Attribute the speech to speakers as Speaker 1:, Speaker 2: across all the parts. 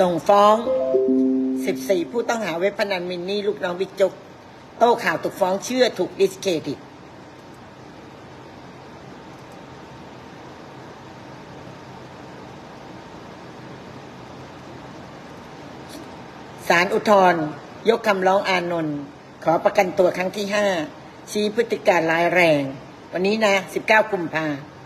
Speaker 1: ส่งฟ้อง 14 ผู้ต้องหาเว็บพนันมินนี่ลูกน้องบิ๊กจุกโต้ข่าวถูกฟ้องเชื่อถูกดิสเครดิตศาลอุทธร์ยกคำร้องอานนท์ขอประกันตัวครั้งที่ห้าชี้พฤติการร้ายแรง วันนี้นะ 19 กุมภาค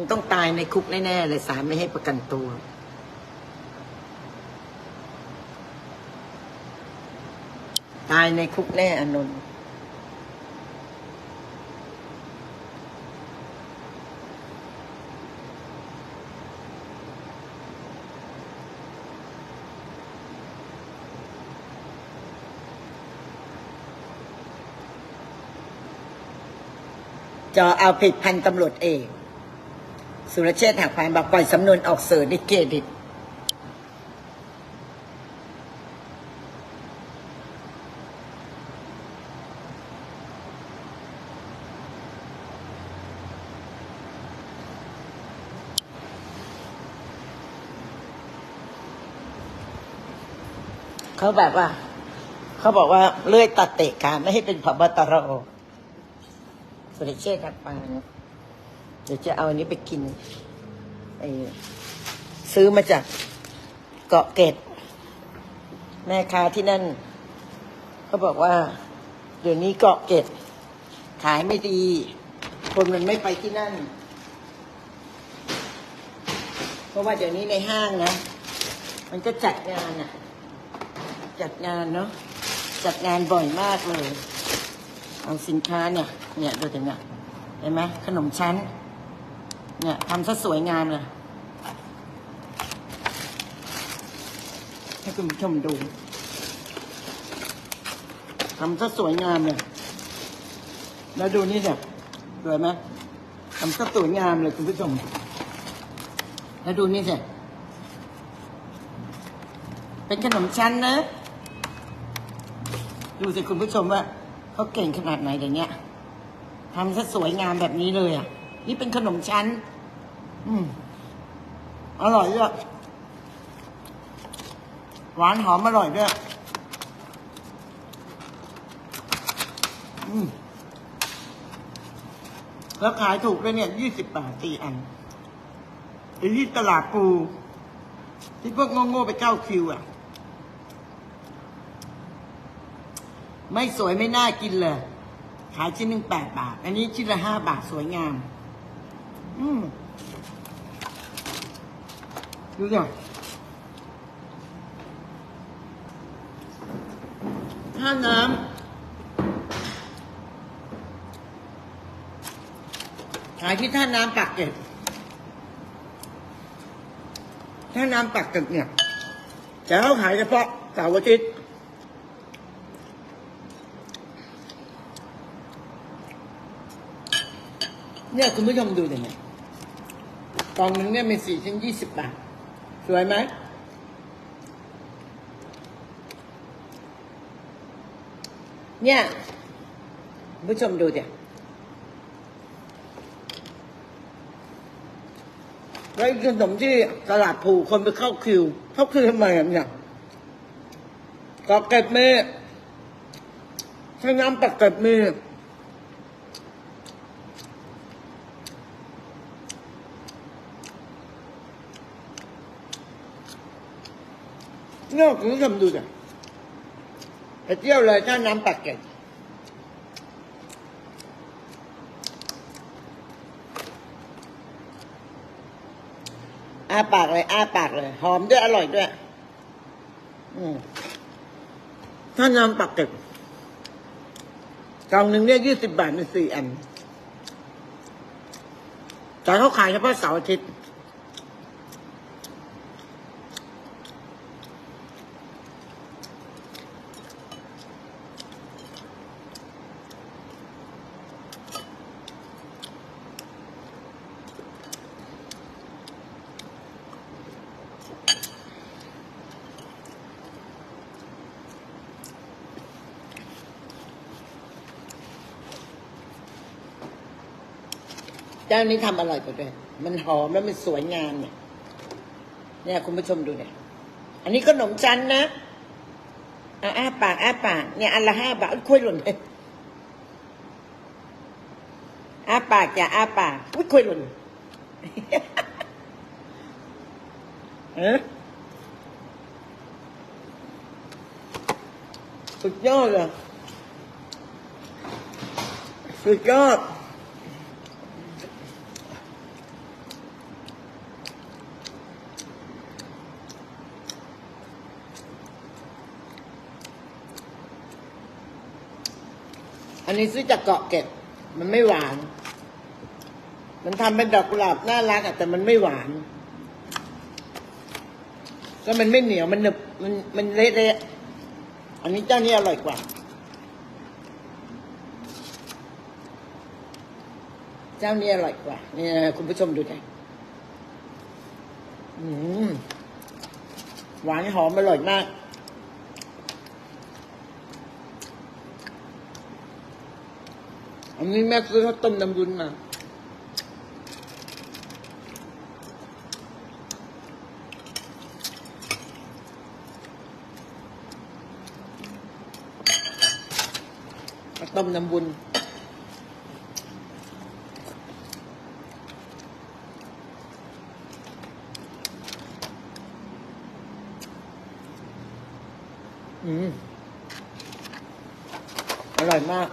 Speaker 1: งต้องตายในคุกแน่ๆเลยศาลไม่ให้ประกันตัว ตายในคุกแน่อนนท์จอเอาผิดพันตำรวจเอก สุรเชษฐ์หักพานบอกปล่อยสำนวนออกเสือดิเครดิตเขาแบบว่า เขาบอกว่าเลื่อยตัดเตะขาไม่ให้เป็นพบตรสุริเชษฐ์หักปาน เดี๋ยวจะเอาอันนี้ไปกินไอ้ซื้อมาจากเกาะเกร็ดแม่ค้าที่นั่นเขาบอกว่า เดี๋ยวนี้เกาะเกร็ดขายไม่ดี คนมันไม่ไปที่นั่น เพราะว่าเดี๋ยวนี้ในห้างนะ มันก็จัดงานอะจัดงานเนาะจัดงานบ่อยมากเลย เอาสินค้าเนี่ย เนี่ยดูถึงเนี่ยเห็นไหมขนมชั้น เนี่ยทำซะสวยงามเลยให้คุณผู้ชมดูทำซะสวยงามเลยแล้วดูนี่เนี่ยสวยไหมทำซะสวยงามเลยคุณผู้ชม แล้วดูนี่สิเป็นขนมชั้นนะ ดูสิคุณผู้ชมว่าเขาเก่งขนาดไหนเดี๋ยวนี้ยทำซะสวยงามแบบนี้เลยอะ นี่เป็นขนมชั้น อืม อร่อยด้วยหวานหอมอร่อยด้วย อืม แล้วขายถูกด้วยเนี่ยยี่สิบบาทสี่อันไอ้ที่ตลาดปูที่พวกโง่ๆไปเข้าคิวอะ ไม่สวยไม่น่ากินเลย ขายชิ้นหนึ่งแปดบาท อันนี้ชิ้นละห้าบาทสวยงาม อืมดูสิท่าน้ำขายที่ท่าน้ำปากเกร็ดท่าน้ำปากเกร็ดเนี่ยจะเขาขายเฉพาะเสาร์อาทิตย์เนี่ยคุณผู้ชมดูดิเนี่ย กล่องหนึงเนี่ยมีสี่ชิ้นยี่สิบบาท สวยไหม เนี่ยผู้ชมดูเดี๋ยวแล้วขนมที่ตลาดผูคนไปเข้าคิว เข้าคิวทำไมเนี่ยกอกเก็บมือใช้น้ำปักเก็บมือ เนี่ยคุณผู้ชมดูสิไปเที่ยวเลยท่าน้ำปากเกร็ดอ้าปากเลยอ้าปากเลย หอมด้วยอร่อยด้วย อืมท่าน้ำปากเกร็ดกล่องหนึ่งเนี่ยยี่สิบบาทมีสี่อันแต่เขาขายเฉพาะเสาร์อาทิตย์ จ้านี้ทำอร่อยกว่าด้วยมันหอมแล้วมันสวยงามเนี่ย เนี่ยคุณผู้ชมดูเนี่ย อันนี้ขนมจันนะอ้าปากอ้าปากเนี่ยอันละห้าบาทอุ๊ยคุยหล่นเลยอ้าปากอย่าอ้าปากอุ้ยคุยหล่นเออสุดยอดเลยสุดยอด นนี้ซื้อจากเกาะเก็ดมันไม่หวาน มันทำเป็นดอกกุหลาบน่ารักอะแต่มันไม่หวาน ก็มันไม่เหนียวมันหนึบมันมันเละๆอันนี้เจ้านี้อร่อยกว่าเจ้านี้อร่อยกว่าเนี่ยคุณผู้ชมดูดิหวานหอมอร่อยมาก อันนี้แม่ซื้อข้าวต้มน้ำยุนมาข้าวต้มน้ำบุญอืม อร่อยมาก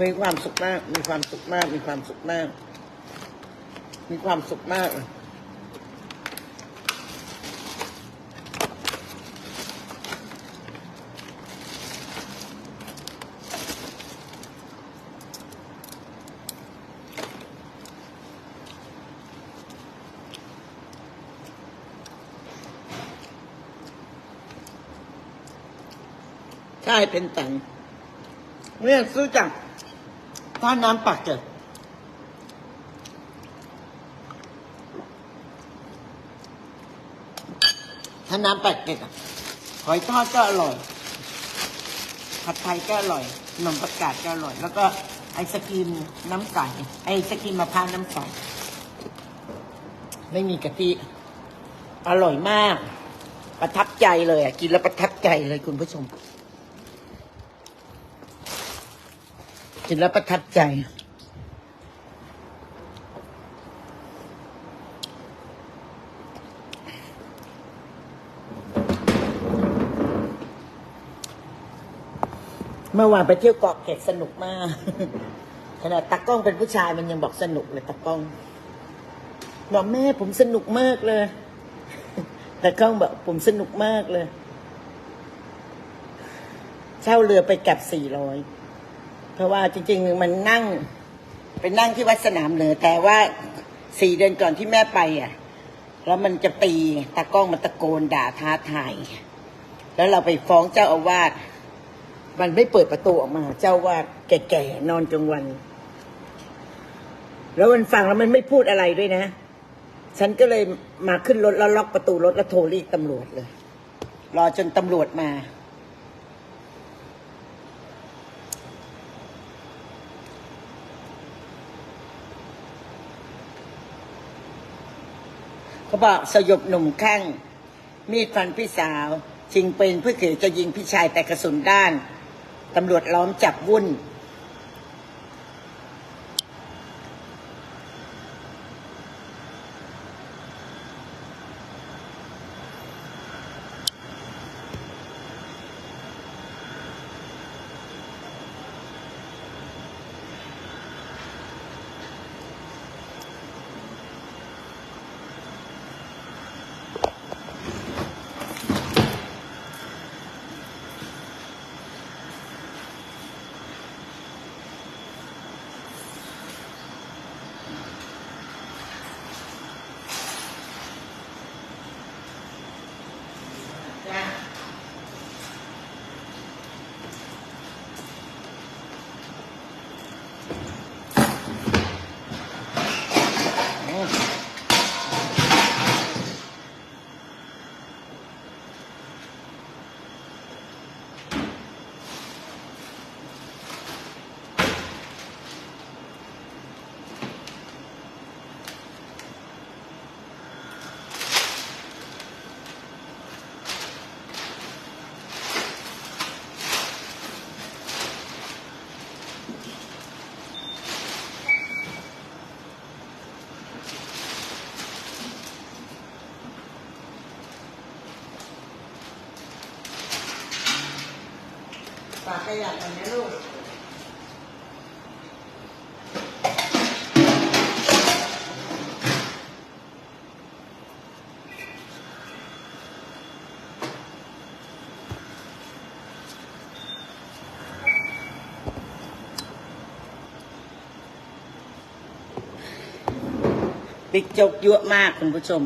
Speaker 1: มีความสุขมาก มีความสุขมาก มีความสุขมาก มีความสุขมากเลยใช่เป็นตังเนี่ยซื้อจาก ท่าน้ำปักเกิดท่าน้ำปักเกิดอะหอยทอดก็อร่อย ผัดไทยก็อร่อยขนมประกาศก็อร่อย แล้วก็ไอศกรีมน้ำใสไอศกรีมมะพร้าวน้ำใสไม่มีกะทิอร่อยมาก ประทับใจเลยอะ กินแล้วประทับใจเลยคุณผู้ชม กินแล้วประทับใจ เมื่อวานไปเที่ยวเกาะเกร็ดสนุกมาก ขนาดตากล้องเป็นผู้ชายมันยังบอกสนุกเลยตากล้องบอกแม่ผมสนุกมากเลยตากล้องบอกผมสนุกมากเลย เช่าเรือไปกลับสี่ร้อย เพราะว่าจริง ๆ มันนั่งไปนั่งที่วัดสนามเหนือแต่ว่าสี่เดือนก่อนที่แม่ไปอะ แล้วมันจะตีตากล้องมันตะโกนด่าท้าทายแล้วเราไปฟ้องเจ้าอาวาสมันไม่เปิดประตูออกมา เจ้าอาวาดแก่ๆนอนจงวัน แล้วมันฟังแล้วมันไม่พูดอะไรด้วยนะ ฉันก็เลยมาขึ้นรถแล้วล็อกประตูรถแล้วโทรเรียกตำรวจเลย รอจนตำรวจมา เขาบอกสยบหนุ่มข้างมีดฟันพี่สาวชิงปืนเพื่อเขยจะยิงพี่ชายแต่กระสุนด้านตำรวจล้อมจับวุ่น อ ฝาก ขยะกันนะลูกบิ๊กจกเยอะมากคุณผู้ชม